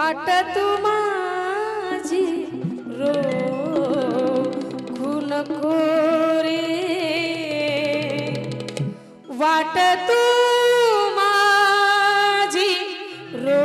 वाट माझी रो खुन खोरे वाट तू माझी रो